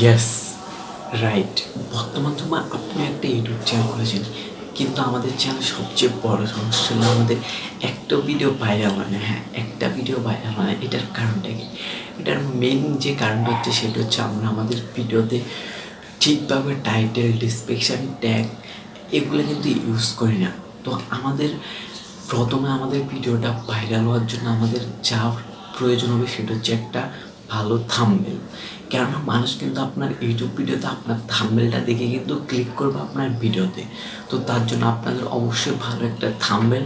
Yes right বর্তমান সময় আপনি একটা ইউটিউব চ্যানেল করেছেন কিন্তু আমাদের চ্যানেল সবচেয়ে বড় সমস্যা হলো আমাদের একটা ভিডিও ভাইরাল হয় না। হ্যাঁ একটা ভিডিও ভাইরাল হয় এটার কারণটা কি? এটার মেন যে কারণটা হচ্ছে সেটা হচ্ছে আমরা আমাদের ভিডিওতে ঠিকভাবে টাইটেল ডিসক্রিপশান ট্যাগ এগুলো কিন্তু ইউজ করি না। তো আমাদের প্রথমে আমাদের ভিডিওটা ভাইরাল হওয়ার জন্য আমাদের যা প্রয়োজন হবে সেটা হচ্ছে একটা ভালো থাম্বেল কেননা মানুষ কিন্তু আপনার ইউটিউব ভিডিওতে আপনার থাম্বেলটা দেখে কিন্তু ক্লিক করবে আপনার ভিডিওতে তো তার জন্য আপনাদের অবশ্যই ভালো একটা থাম্বেল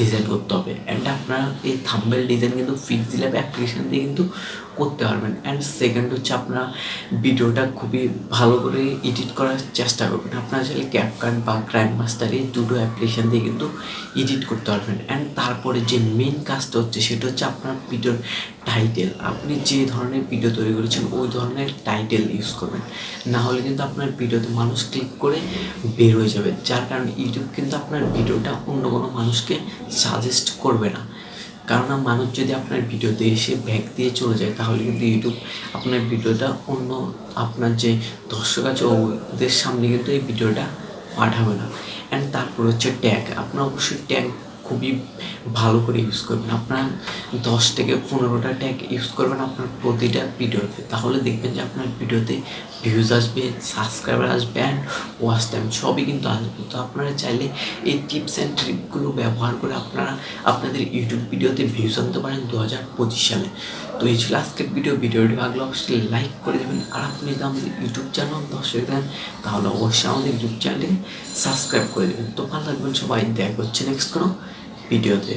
ডিজাইন করতে হবে। অ্যান্ড আপনারা এই থাম্বেল ডিজাইন কিন্তু ফিক্স ল্যাব অ্যাপ্লিকেশন দিয়ে কিন্তু করতে পারবেন। অ্যান্ড সেকেন্ড হচ্ছে আপনারা ভিডিওটা খুবই ভালো করে এডিট করার চেষ্টা করবেন। আপনারা চাইলে ক্যাপকাট বা গ্র্যান্ড মাস্টার এই দুটো অ্যাপ্লিকেশান দিয়ে কিন্তু এডিট করতে পারবেন। অ্যান্ড তারপরে যে মেন কাজটা হচ্ছে সেটা হচ্ছে আপনার ভিডিওর টাইটেল আপনি যে ধরনের ভিডিও তৈরি করেছেন, ওই ধরনের টাইটেল ইউজ করবেন। না হলে কিন্তু আপনার ভিডিওতে মানুষ ক্লিক করে বের হয়ে যাবে। যার কারণে ইউটিউব কিন্তু আপনার ভিডিওটা অন্য কোনো মানুষকে সাজেস্ট করবে না। কারণ মানুষ যদি আপনার ভিডিওতে এসে ব্যাক দিয়ে চলে যায়, তাহলে কিন্তু ইউটিউব আপনার ভিডিওটা অন্য আপনার যে দর্শক আছে, ওদের সামনে কিন্তু এই ভিডিওটা পাঠাবে না। অ্যান্ড তারপর হচ্ছে ট্যাগ আপনার অবশ্যই ট্যাগ খুবই ভালো করে ইউজ করবেন। আপনার দশ থেকে পনেরোটা ট্যাগ ইউজ করবেন আপনার প্রতিটা ভিডিওতে তাহলে দেখবেন যে আপনার ভিডিওতে ভিউজ আসবে সাবস্ক্রাইবার আসবে অ্যান্ড ওয়াচ টাইম সবই কিন্তু আসবে। তো আপনারা চাইলে এই টিপস অ্যান্ড ট্রিকগুলো ব্যবহার করে আপনারা আপনাদের ইউটিউব ভিডিওতে ভিউজ আনতে পারেন দু হাজার পঁচিশ সালে। তো এই ছিল আজকের ভিডিও ভিডিওটি ভালো লাগলে অবশ্যই লাইক করে দেবেন। আর আপনি যদি আমাদের ইউটিউব চ্যানেল দর্শক দেন তাহলে অবশ্যই আমাদের ইউটিউব চ্যানেলটি সাবস্ক্রাইব করে দেবেন। তো ভালো থাকবেন সবাই। দেখা হচ্ছে নেক্সট কোনো ভিডিওতে